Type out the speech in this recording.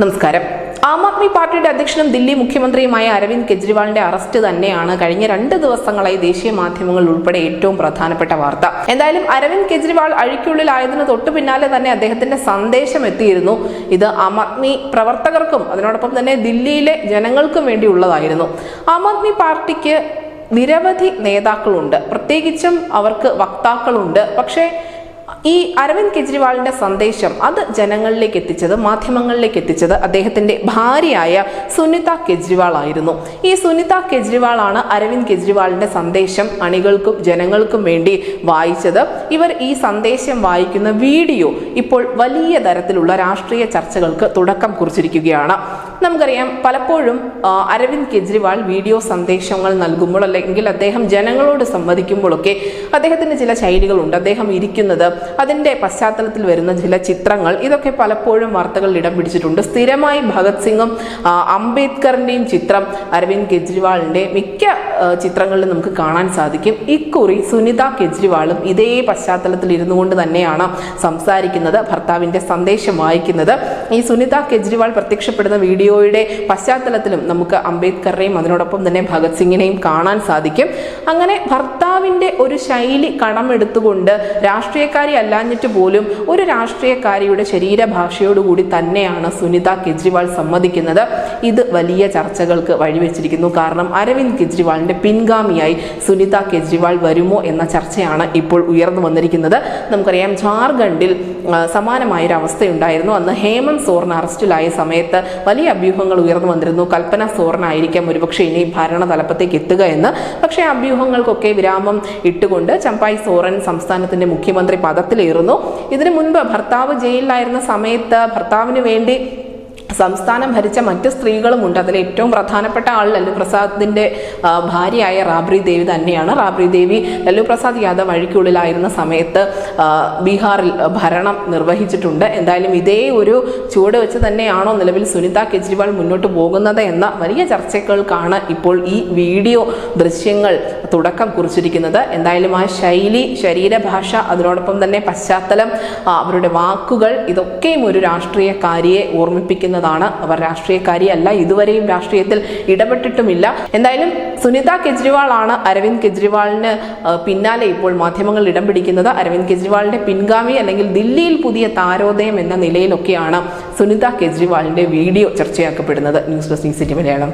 നമസ്കാരം. ആം ആദ്മി പാർട്ടിയുടെ അധ്യക്ഷനും ദില്ലി മുഖ്യമന്ത്രിയുമായ അരവിന്ദ് കെജ്രിവാളിന്റെ അറസ്റ്റ് തന്നെയാണ് കഴിഞ്ഞ രണ്ട് ദിവസങ്ങളായി ദേശീയ മാധ്യമങ്ങൾ ഉൾപ്പെടെ ഏറ്റവും പ്രധാനപ്പെട്ട വാർത്ത. എന്തായാലും അരവിന്ദ് കെജ്രിവാൾ അഴിക്കുള്ളിലായതിനു തൊട്ടു പിന്നാലെ തന്നെ അദ്ദേഹത്തിന്റെ സന്ദേശം എത്തിയിരുന്നു. ഇത് ആം ആദ്മി പ്രവർത്തകർക്കും അതിനോടൊപ്പം തന്നെ ദില്ലിയിലെ ജനങ്ങൾക്കും വേണ്ടിയുള്ളതായിരുന്നു. ആം ആദ്മി പാർട്ടിക്ക് നിരവധി നേതാക്കളുണ്ട്. പ്രത്യേകിച്ചും അവർക്ക് വക്താക്കളുണ്ട്. പക്ഷേ ഈ അരവിന്ദ് കെജ്രിവാളിന്റെ സന്ദേശം അത് ജനങ്ങളിലേക്ക് എത്തിച്ചത് മാധ്യമങ്ങളിലേക്ക് എത്തിച്ചത് അദ്ദേഹത്തിന്റെ ഭാര്യയായ സുനിത കെജ്രിവാൾ ആയിരുന്നു. ഈ സുനിത കെജ്രിവാളാണ് അരവിന്ദ് കെജ്രിവാളിന്റെ സന്ദേശം അണികൾക്കും ജനങ്ങൾക്കും വേണ്ടി വായിച്ചത്. ഇവർ ഈ സന്ദേശം വായിക്കുന്ന വീഡിയോ ഇപ്പോൾ വലിയ തരത്തിലുള്ള രാഷ്ട്രീയ ചർച്ചകൾക്ക് തുടക്കം കുറിച്ചിരിക്കുകയാണ്. നമുക്കറിയാം പലപ്പോഴും അരവിന്ദ് കെജ്രിവാൾ വീഡിയോ സന്ദേശങ്ങൾ നൽകുമ്പോൾ അല്ലെങ്കിൽ അദ്ദേഹം ജനങ്ങളോട് സംവദിക്കുമ്പോഴൊക്കെ അദ്ദേഹത്തിന് ചില ശൈലികളുണ്ട്. അദ്ദേഹം ഇരിക്കുന്നത് അതിന്റെ പശ്ചാത്തലത്തിൽ വരുന്ന ചില ചിത്രങ്ങൾ ഇതൊക്കെ പലപ്പോഴും വാർത്തകളിൽ ഇടം പിടിച്ചിട്ടുണ്ട്. സ്ഥിരമായി ഭഗത് സിംഗും അംബേദ്കറിന്റെയും ചിത്രം അരവിന്ദ് കെജ്രിവാളിന്റെ മിക്ക ചിത്രങ്ങളിലും നമുക്ക് കാണാൻ സാധിക്കും. ഇക്കുറി സുനിത കെജ്രിവാളും ഇതേ പശ്ചാത്തലത്തിൽ ഇരുന്നു കൊണ്ട് തന്നെയാണ് സംസാരിക്കുന്നത് ഭർത്താവിന്റെ സന്ദേശം വായിക്കുന്നത്. ഈ സുനിത കെജ്രിവാൾ പ്രത്യക്ഷപ്പെടുന്ന വീഡിയോയുടെ പശ്ചാത്തലത്തിലും നമുക്ക് അംബേദ്കറിനെയും അതിനോടൊപ്പം തന്നെ ഭഗത് സിംഗിനെയും കാണാൻ സാധിക്കും. അങ്ങനെ ഭർത്താവിന്റെ ഒരു ശൈലി കടമെടുത്തുകൊണ്ട് രാഷ്ട്രീയക്കാരി അല്ലാഞ്ഞിട്ട് പോലും ഒരു രാഷ്ട്രീയക്കാരിയുടെ ശരീരഭാഷയോടുകൂടി തന്നെയാണ് സുനിത കെജ്രിവാൾ സമ്മതിക്കുന്നത്. ഇത് വലിയ ചർച്ചകൾക്ക് വഴിവെച്ചിരിക്കുന്നു. കാരണം അരവിന്ദ് കെജ്രിവാളിന്റെ പിൻഗാമിയായി സുനിത കെജ്രിവാൾ വരുമോ എന്ന ചർച്ചയാണ് ഇപ്പോൾ ഉയർന്നു വന്നിരിക്കുന്നത്. നമുക്കറിയാം ജാർഖണ്ഡിൽ ആ, സമാനമായൊരു അവസ്ഥയുണ്ടായിരുന്നു അന്ന് ഹേമന്ത് സോറിന് അറസ്റ്റിലായ സമയത്ത് വലിയ അഭ്യൂഹങ്ങൾ ഉയർന്നു വന്നിരുന്നു. കൽപ്പന സോറനായിരിക്കാം ഒരുപക്ഷെ ഇനി ഭരണ തലപ്പത്തേക്ക് എത്തുക എന്ന്. പക്ഷേ അഭ്യൂഹങ്ങൾക്കൊക്കെ വിരാമം ഇട്ടുകൊണ്ട് ചമ്പായി സോറൻ സംസ്ഥാനത്തിന്റെ മുഖ്യമന്ത്രി പദത്തിലേറുന്നു. ഇതിനു മുൻപ് ഭർത്താവ് ജയിലിലായിരുന്ന സമയത്ത് ഭർത്താവിന് വേണ്ടി സംസ്ഥാനം ഭരിച്ച മറ്റ് സ്ത്രീകളും ഉണ്ട് അതിൽ ഏറ്റവും പ്രധാനപ്പെട്ട ആൾ ലല്ലു പ്രസാദിന്റെ ഭാര്യയായ റാബ്രി ദേവി തന്നെയാണ്. റാബ്രി ദേവി ലല്ലു പ്രസാദ് യാദവ് വഴിക്കുള്ളിലായിരുന്ന സമയത്ത് ബീഹാറിൽ ഭരണം നിർവഹിച്ചിട്ടുണ്ട്. എന്തായാലും ഇതേ ഒരു ചുവട് വെച്ച് തന്നെയാണോ നിലവിൽ സുനിത കെജ്രിവാൾ മുന്നോട്ട് പോകുന്നത് എന്ന വലിയ ചർച്ചകൾക്കാണ് ഇപ്പോൾ ഈ വീഡിയോ ദൃശ്യങ്ങൾ തുടക്കം കുറിച്ചിരിക്കുന്നത്. എന്തായാലും ആ ശൈലി ശരീരഭാഷ അതിനോടൊപ്പം തന്നെ പശ്ചാത്തലം അവരുടെ വാക്കുകൾ ഇതൊക്കെയും ഒരു രാഷ്ട്രീയക്കാരിയെ ഓർമ്മിപ്പിക്കുന്നതാണ്. അവർ രാഷ്ട്രീയക്കാരിയല്ല ഇതുവരെയും രാഷ്ട്രീയത്തിൽ ഇടപെട്ടിട്ടുമില്ല. എന്തായാലും സുനിത കെജ്രിവാളാണ് അരവിന്ദ് കെജ്രിവാളിന് പിന്നാലെ ഇപ്പോൾ മാധ്യമങ്ങൾ ഇടം പിടിക്കുന്നത്. അരവിന്ദ് കെജ്രിവാളിന്റെ പിൻഗാമി അല്ലെങ്കിൽ ദില്ലിയിൽ പുതിയ താരോദയം എന്ന നിലയിലൊക്കെയാണ് സുനിത കെജ്രിവാളിന്റെ video ചർച്ചയാക്കപ്പെടുന്നത്. News desk city Malayalam.